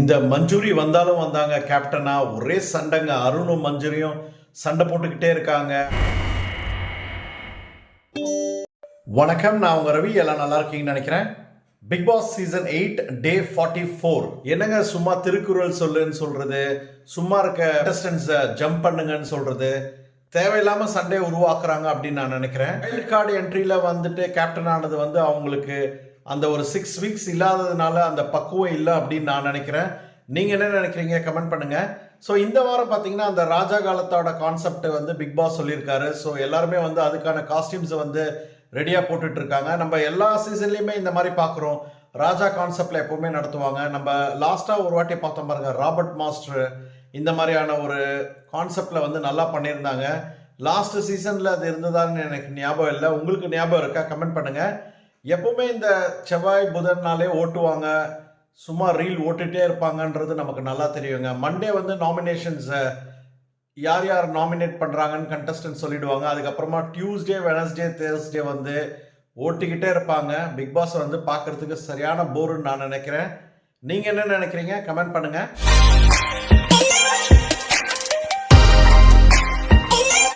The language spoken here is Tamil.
இந்த மஞ்சுரி வந்தாலும் வந்தாங்க கேப்டனா. ஒரே சண்டைங்க அருணும் மஞ்சுரியும் சண்டை போட்டுக்கிட்டே இருக்காங்க. வணக்கம் நான் உங்க ரவி. எல்லாம் நல்லா இருக்கீங்கன்னு நினைக்கிறேன். Bigg Boss season eight day forty four. என்னங்க சும்மா திருக்குறள் சொல்லுன்னு சொல்றது? சும்மா இருக்க கண்டஸ்டன்ஸை ஜம்ப் பண்ணுங்கன்னு சொல்றது? தேவையில்லாமல் சண்டையை உருவாக்குறாங்க அப்படின்னு நான் நினைக்கிறேன். வைல்ட் கார்டு என்ட்ரியில் வந்துட்டு கேப்டன் ஆனது வந்து அவங்களுக்கு அந்த ஒரு சிக்ஸ் வீக்ஸ் இல்லாததுனால அந்த பக்குவம் இல்லை அப்படின்னு நான் நினைக்கிறேன். நீங்கள் என்ன நினைக்கிறீங்க? கமெண்ட் பண்ணுங்கள் ஸோ இந்த வாரம் பார்த்தீங்கன்னா அந்த ராஜா காலத்தோட கான்செப்ட் வந்து பிக் பாஸ் சொல்லியிருக்காரு. ஸோ எல்லாருமே வந்து அதுக்கான காஸ்டியூம்ஸை வந்து ரெடியாக போட்டுட்டு இருக்காங்க நம்ம எல்லா சீசன்லேயுமே இந்த மாதிரி பார்க்குறோம் ராஜா கான்செப்டில் எப்போவுமே நடத்துவாங்க. நம்ம லாஸ்ட்டாக ஒரு வாட்டி பார்த்தோம் பாருங்க ராபர்ட் மாஸ்டர் இந்த மாதிரியான ஒரு கான்செப்டில் வந்து நல்லா பண்ணியிருந்தாங்க. லாஸ்ட் சீசனில் அது இருந்ததான்னு எனக்கு ஞாபகம் இல்லை. உங்களுக்கு ஞாபகம் இருக்கா? கமெண்ட் பண்ணுங்கள் எப்பவுமே இந்த செவ்வாய் புதன்னாலே ஓட்டுவாங்க. சும்மா ரீல் ஓட்டுட்டே இருப்பாங்கன்றது நமக்கு நல்லா தெரியுங்க. மண்டே வந்து நாமினேஷன்ஸை யார் யார் நாமினேட் பண்ணுறாங்கன்னு கண்டஸ்டன்ட் சொல்லிடுவாங்க. அதுக்கப்புறமா டியூஸ்டே வெனஸ்டே தேர்ஸ்டே வந்து ஓட்டிக்கிட்டே இருப்பாங்க. பிக் பாஸ் வந்து பார்க்கறதுக்கு சரியான போருன்னு நான் நினைக்கிறேன். நீங்கள் என்ன நினைக்கிறீங்க? கமெண்ட் பண்ணுங்கள்